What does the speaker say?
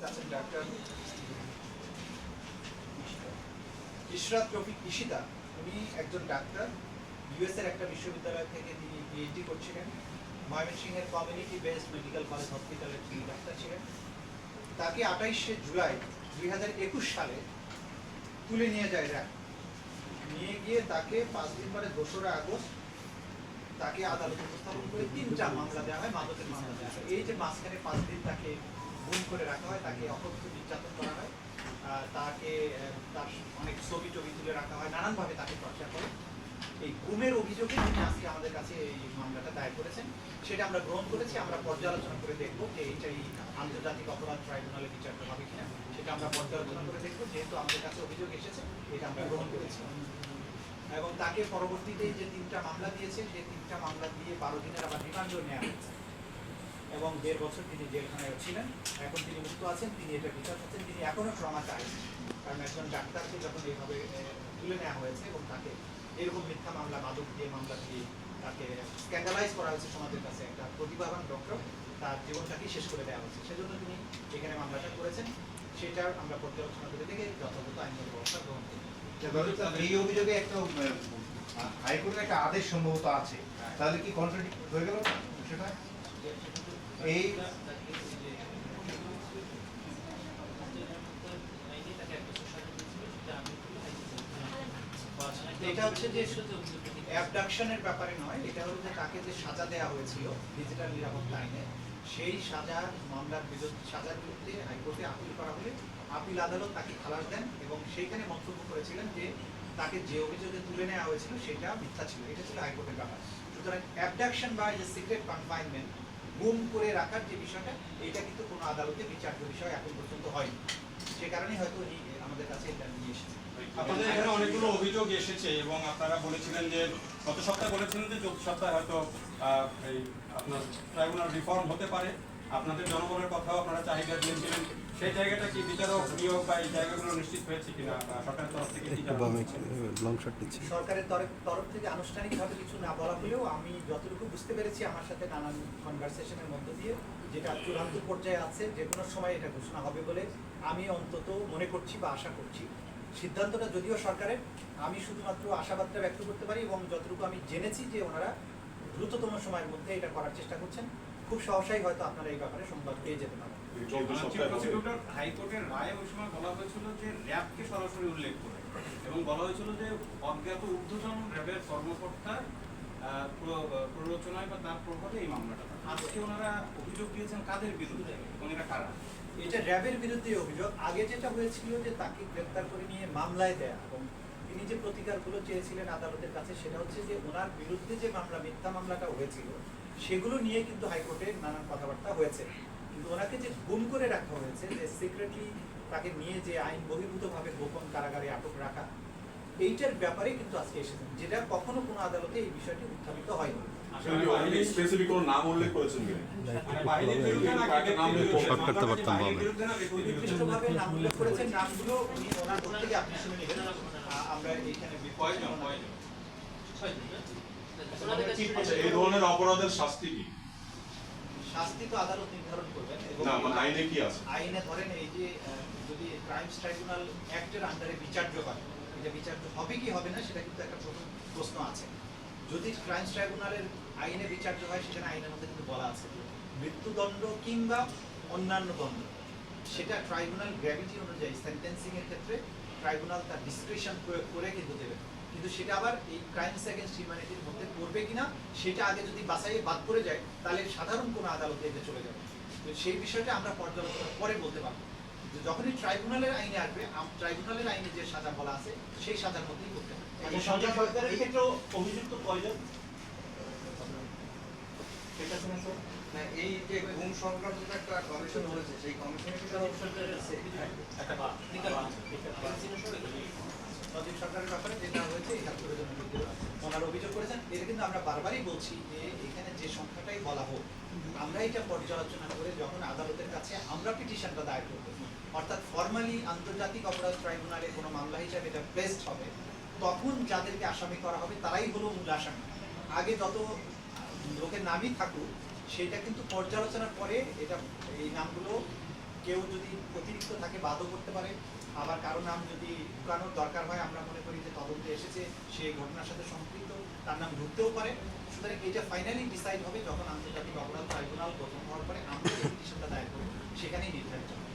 Doctor Ishrat Rafiq Ishita উনি একজন doctor. US এর একটা বিশ্ববিদ্যালয় থেকে তিনি পিএইচডি করছিলেন। ময়মনসিংহের কমিউনিটি বেসড মেডিকেল কলেজ হসপিটালের তিনি ডাক্তার ছিলেন। তাকে আঠাইশে জুলাই দুই হাজার একুশ সালে তুলে নিয়ে যায় র্যাব। নিয়ে গিয়ে তাকে পাঁচ দিন পরে দোসরা আগস্ট তাকে আদালতে উপস্থাপন করে তিনটা মামলা দেওয়া হয়, মাদকের মামলা দেওয়া হয়। এই যে মাঝখানে পাঁচ দিন তাকে করে রাখা হয়, তাকে অকথ্য নির্যাতন করা হয় তাকে তার অনেক ছবি টবি তুলে রাখা হয়, নানানভাবে তাকে চর্চা করে। এই গুমের অভিযোগে তিনি আজকে আমাদের কাছে এই মামলাটা দায়ের করেছেন। সেটা আমরা গ্রহণ করেছি, আমরা পর্যালোচনা করে দেখব যে এইটা এই আন্তর্জাতিক অপরাধ ট্রাইব্যুনালে বিচারটা হবে কিনা। সেটা আমরা পর্যালোচনা করে দেখব, যেহেতু আমাদের কাছে অভিযোগ এসেছে, এটা আমরা গ্রহণ করেছি। এবং তাকে পরবর্তীতে যে তিনটা মামলা দিয়েছে সেই তিনটা মামলা দিয়ে বারো দিনের আবার রিমান্ডও নেওয়া হয়েছে। এবং দেড় বছর তিনি জেলখানায় ছিলেন। এখন তিনি মুক্ত আছেন তিনি এটা বিচার করছেন তিনি এখনও ট্রমা চাই কারণ একজন ডাক্তারকে যখন এইভাবে তুলে নেওয়া হয়েছে এবং তাকে এরকম মিথ্যা মামলা মাদক দিয়ে মামলা দিয়ে তাকে স্ক্যান্ডালাইজ করা হয়েছে সমাজের কাছে একটা প্রতিভাবান ডক্টর তার জীবনটাকেই শেষ করে দেওয়া হয়েছে সেজন্য তিনি এখানে মামলাটা করেছেন। সেটার আমরা পর্যালোচনা করে দেখে যথাযথ আইনগত ব্যবস্থা গ্রহণ করি এই অভিযোগে একটা হাইকোর্টের একটা আদেশ সম্ভবত আছে। তাহলে কি কন্ট্রাডিক্ট হয়ে গেল সেটা এই এটা হচ্ছে যে অ্যাবডাকশনের ব্যাপারে নয়, এটা যে তাকে যে সাজা দেওয়া হয়েছিল ডিজিটাল নিরাপত্তা আইনে, সেই সাজার মামলার বিরুদ্ধে, সাজার বিরুদ্ধে হাইকোর্টে আপিল করা হলে আপিল আদালত তাকে খালাস দেন এবং সেইখানে মন্তব্য করেছিলেন যে তাকে যে অভিযোগে তুলে নেওয়া হয়েছিল সেটা মিথ্যা ছিল। এটা ছিল হাইকোর্টের ব্যাপার। সুতরাং অ্যাবডাকশন বা সিক্রেট কনফাইনমেন্ট গুম করে রাখার যে বিষয়টা, এটা কিন্তু কোনো আদালতে বিচার্য বিষয় এখন পর্যন্ত হয়নি। সে কারণেই হয়তো উনি আমাদের কাছে এটা নিয়ে এসেছে। আপনাদের এখানে অনেকগুলো অভিযোগ এসেছে এবং আপনারা বলেছিলেন যে, গত সপ্তাহে বলেছিলেন যে চোদ্দ সপ্তাহে হয়তো এই আপনার ট্রাইব্যুনাল রিফর্ম হতে পারে। আপনাদের জনগণের কথাও আপনারা চাহিদা দিয়েছিলেন। সেই জায়গাটা কি বিচারক নিয়োগ বা এই জায়গাগুলো নিশ্চিত হয়েছে কিনা সরকারের তরফ থেকে সরকারের তরফ তরফ থেকে আনুষ্ঠানিকভাবে কিছু না বলা হলেও আমি যতটুকু বুঝতে পেরেছি আমার সাথে নানান কনভারসেশনের মধ্য দিয়ে যেটা চূড়ান্ত পর্যায়ে আছে যে কোনো সময় এটা ঘোষণা হবে বলে আমি অন্তত মনে করছি বা আশা করছি। সিদ্ধান্তটা যদিও সরকারের আমি শুধুমাত্র আশাবাদটা ব্যক্ত করতে পারি এবং যতটুকু আমি জেনেছি যে ওনারা দ্রুততম সময়ের মধ্যে এটা করার চেষ্টা করছেন। খুব সহসাই হয়তো আপনারা এই ব্যাপারে সংবাদ পেয়ে যেতে পারেন। প্রসিকিউটর হাইকোর্টের রায়ে ওই সময় বলা হয়েছিল যে র্যাবকে সরাসরি উল্লেখ করে এবং বলা হয়েছিল যে অজ্ঞাত ঊর্ধ্বতন র্যাবের কর্মকর্তার প্ররোচনায় বা তার প্রভাবে এই মামলাটা আজকে ওনারা অভিযোগ দিয়েছেন কাদের বিরুদ্ধে? এরা কারা? এটা র্যাবের বিরুদ্ধে অভিযোগ। আগে যেটা হয়েছিল যে তাকে গ্রেপ্তার করে নিয়ে মামলায় দেয়া এবং তিনি যে প্রতিকারগুলো চেয়েছিলেন আদালতের কাছে সেটা হচ্ছে যে ওনার বিরুদ্ধে যে মামলা মিথ্যা মামলাটা হয়েছিল সেগুলো নিয়ে কিন্তু হাইকোর্টে নানান কথাবার্তা হয়েছে কিন্তু ওনাকে যে গুম করে রাখা হয়েছে যে সিক্রেটলি তাকে নিয়ে যে আইন বহির্ভূতভাবে গোপন কারাগারে আটক রাখা এইটার ব্যাপারে কিন্তু আজকে এসেছেন যেটা কখনো কোনো আদালতে এই বিষয়টি উত্থাপিত হয়নি স্পেসিফিক কোনো নাম উল্লেখ করেছেন মানে নাম করেছেন নামগুলো উনি ওনার মুখ থেকে আপনি শুনে নেবেন আমরা আচ্ছা এই ধরনের অপরাধের শাস্তি কি? শাস্তি তো আদালত নির্ধারণ করবেন না মানে আইনে কি আছে? আইনে ধরেন এই যে যদি ক্রাইমস ট্রাইব্যুনাল অ্যাক্টের আন্ডারে বিচার্য হয় এটা বিচার্য হবে কি হবে না সেটা কিন্তু একটা প্রশ্ন আছে। যদি ক্রাইমস ট্রাইব্যুনালের আইনে বিচার্য হয় সেখানে আইনের মধ্যে কিন্তু বলা আছে মৃত্যুদণ্ড কিংবা অন্যান্য দণ্ড। সেটা ট্রাইব্যুনাল গ্র্যাভিটি অনুযায়ী সেন্টেন্সিং এর ক্ষেত্রে ট্রাইব্যুনাল তার ডিসক্রিপশন প্রয়োগ করে কিন্তু দেবে। কিন্তু সেটা আবার এই ক্রাইমস এগেনস্ট হিউম্যানিটির মধ্যে পড়বে কিনা সেটা আগে যদি বাছাই বাদ পড়ে যায় তাহলে সাধারণ কোনো আদালতে এটা চলে যাবে। তো সেই বিষয়টা আমরা পর্যালোচনা পরে বলতে পারব। যে যখনই ট্রাইব্যুনালের আইনে আসবে আম- ট্রাইব্যুনালের আইনে যে সাজা বলা আছে সেই সাজার মধ্যেই করতে হবে। মানে সরকারের ক্ষেত্রেও অভিযুক্ত কয়জন? সেটা শুনে এই যে গুম সংক্রান্ত একটা কমিশন হয়েছে সেই কমিশনের কি সরকারের ব্যাপারে যেটা হয়েছে এটা প্রয়োজন ওনারা অভিযোগ করেছেন, এটা কিন্তু আমরা বারবারই বলছি যে এখানে যে সংখ্যাটাই বলা হোক আমরা এটা পর্যালোচনা করে যখন আদালতের কাছে আমরা পিটিশনটা দায়ের করব। অর্থাৎ ফর্মালি আন্তর্জাতিক অপরাধ ট্রাইব্যুনালে কোনো মামলা হিসাবে এটা প্লেসড হবে, তখন যাদেরকে আসামি করা হবে তারাই হলো মূল আসামি। আগে যত লোকের নামই থাকুক, সেটা কিন্তু পর্যালোচনার পরে এটা, এই নামগুলো কেউ যদি অতিরিক্ত থাকে বাদও করতে পারে। আবার কারও নাম যদি ঢুকানোর দরকার হয়, আমরা মনে করি যে তদন্তে এসেছে, সে ঘটনার সাথে সম্পৃক্ত, তার নাম ঢুকতেও পারে। সুতরাং এটা ফাইনালি ডিসাইড হবে যখন আন্তর্জাতিক অপরাধ ট্রাইব্যুনাল গঠন হওয়ার পরে আমরা যে পিটিশনটা দায়ের করব, সেখানেই নির্ধারিত হবে।